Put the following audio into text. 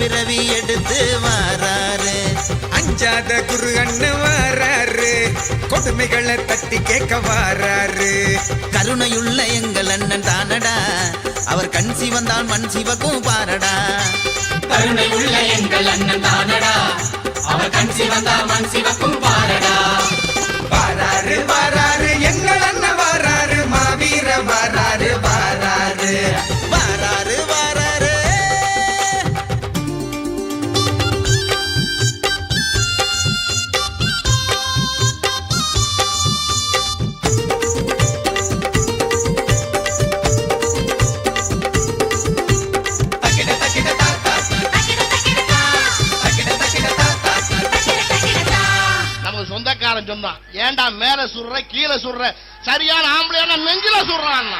மறுபிறவி எடுத்து வாராரு. அஞ்சாத குரு அண்ணு வாராரு. கொடுமைகளை தட்டி கேட்க வாராரு. கருணையுள்ள எங்கள் அண்ணன் தானடா. அவர் கண் சிவந்தால் மண் சிவக்கும் பாரடா. கருணை உள்ள எங்கள் அண்ணன் தானடா. அவர் கண் சிவந்தா மண் சிவக்கும் பாரடா. வாராரு வாராரு எங்கள் அண்ணன் வாராரு. மாவீர வாராரு வாராரு. வாராரு பணக்காரன் சொன்னான் ஏன்டா மேல சுடுற கீழே சுடுற சரியான ஆம்பளையான நெஞ்சில சுடுறான்